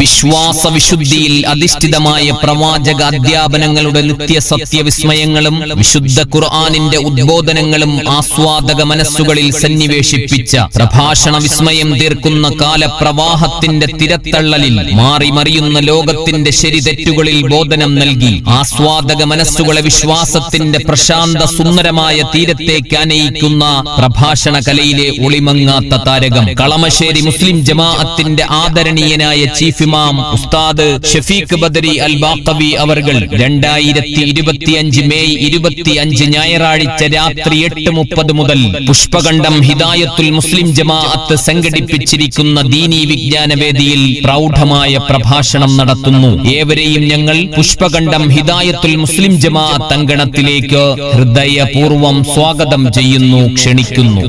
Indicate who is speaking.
Speaker 1: വിശ്വാസ വിശുദ്ധിയിൽ അധിഷ്ഠിതമായ പ്രവാചക അധ്യാപനങ്ങളുടെ നിത്യ സത്യവിസ്മയങ്ങളും വിശുദ്ധ ഖുർആാനിന്റെ ഉദ്ബോധനങ്ങളും ആസ്വാദക മനസ്സുകളിൽ സന്നിവേശിപ്പിച്ച പ്രഭാഷണ വിസ്മയം തീർക്കുന്ന കാലപ്രവാഹത്തിന്റെ തിരത്തള്ളലിൽ മാറി മറിയുന്ന ലോകത്തിന്റെ ശരിതെറ്റുകളിൽ ബോധനം നൽകി ആസ്വാദക മനസ്സുകളെ വിശ്വാസത്തിന്റെ പ്രശാന്ത സുന്ദരമായ തീരത്തേക്ക് അനയിക്കുന്ന പ്രഭാഷണ കലയിലെ ഒളിമങ്ങാത്ത താരകം. കളമശ്ശേരി മുസ്ലിം ജമാഅത്തിന്റെ ആദരണീയനായ ചീഫ് ഇമാം ഉസ്താദ് ഷഫീഖ് ബദരി അൽ ബാക്കവി അവർകൾ രണ്ടായിരത്തി ഇരുപത്തിയഞ്ച് മെയ് ഇരുപത്തിയഞ്ച് ഞായറാഴ്ച രാത്രി എട്ട് മുപ്പത് മുതൽ പുഷ്പകണ്ഠം ഹിദായത്തുൽ മുസ്ലിം ജമാഅത്ത് സംഘടിപ്പിച്ചിരിക്കുന്ന ദീനി വിജ്ഞാന വേദിയിൽ പ്രൗഢമായ പ്രഭാഷണം നടത്തുന്നു. ഏവരെയും ഞങ്ങൾ പുഷ്പകണ്ഠം ഹിദായത്തുൽ മുസ്ലിം ജമാഅത്ത് അങ്കണത്തിലേക്ക് ഹൃദയപൂർവം സ്വാഗതം ചെയ്യുന്നു ക്ഷണിക്കുന്നു.